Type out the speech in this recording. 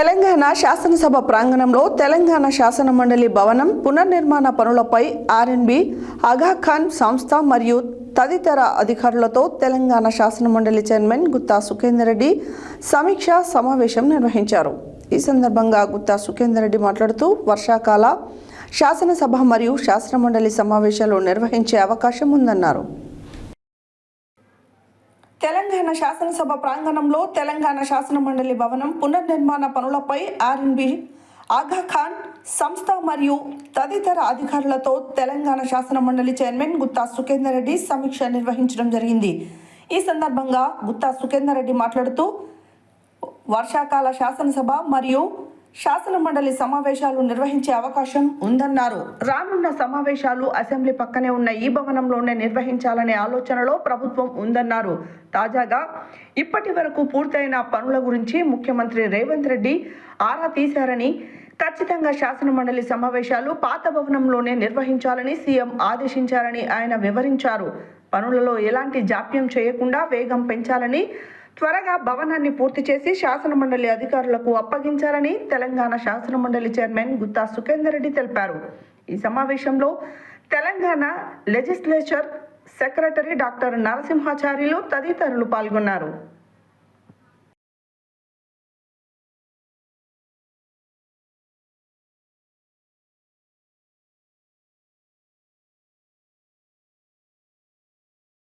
తెలంగాణ శాసనసభ ప్రాంగణంలో తెలంగాణ శాసన మండలి భవనం పునర్నిర్మాణ పనులపై ఆర్ఎన్బి ఆగాఖాన్ సంస్థ మరియు తదితర అధికారులతో తెలంగాణ శాసన మండలి చైర్మన్ గుత్తా సుఖేందర్ రెడ్డి సమీక్ష సమావేశం నిర్వహించారు. ఈ సందర్భంగా గుత్తా సుఖేందర్ రెడ్డి మాట్లాడుతూ వర్షాకాల శాసనసభ మరియు శాసన మండలి సమావేశాలు నిర్వహించే అవకాశం ఉందన్నారు. తెలంగాణ శాసనసభ ప్రాంగణంలో తెలంగాణ శాసన మండలి భవనం పునర్నిర్మాణ పనులపై ఆర్ఎన్బి ఆగా ఖాన్ సంస్థ మరియు తదితర అధికారులతో తెలంగాణ శాసన మండలి చైర్మన్ గుత్తా సుఖేందర్ రెడ్డి సమీక్ష నిర్వహించడం జరిగింది. ఈ సందర్భంగా గుత్తా సుఖేందర్ రెడ్డి మాట్లాడుతూ వర్షాకాల శాసనసభ మరియు శాసన మండలి సమావేశాలు నిర్వహించే అవకాశం ఉందన్నారు. రానున్న సమావేశాలు అసెంబ్లీ పక్కనే ఉన్న ఈ భవనంలోనే నిర్వహించాలనే ఆలోచనలో ప్రభుత్వం ఉందన్నారు. తాజాగా ఇప్పటి వరకు పూర్తయిన పనుల గురించి ముఖ్యమంత్రి రేవంత్ రెడ్డి ఆరా తీశారని ఖచ్చితంగా శాసన మండలి సమావేశాలు పాత భవనంలోనే నిర్వహించాలని సీఎం ఆదేశించారని ఆయన వివరించారు. పనులలో ఎలాంటి జాప్యం చేయకుండా వేగం పెంచాలని త్వరగా భవనాన్ని పూర్తి చేసి శాసనమండలి అధికారులకు అప్పగించాలని తెలంగాణ శాసనమండలి చైర్మన్ గుత్తా సుఖేందర్ రెడ్డి తెలిపారు. ఈ సమావేశంలో Telangana legislature secretary doctor Narasimhacharyulu తదితరులు పాల్గొన్నారు.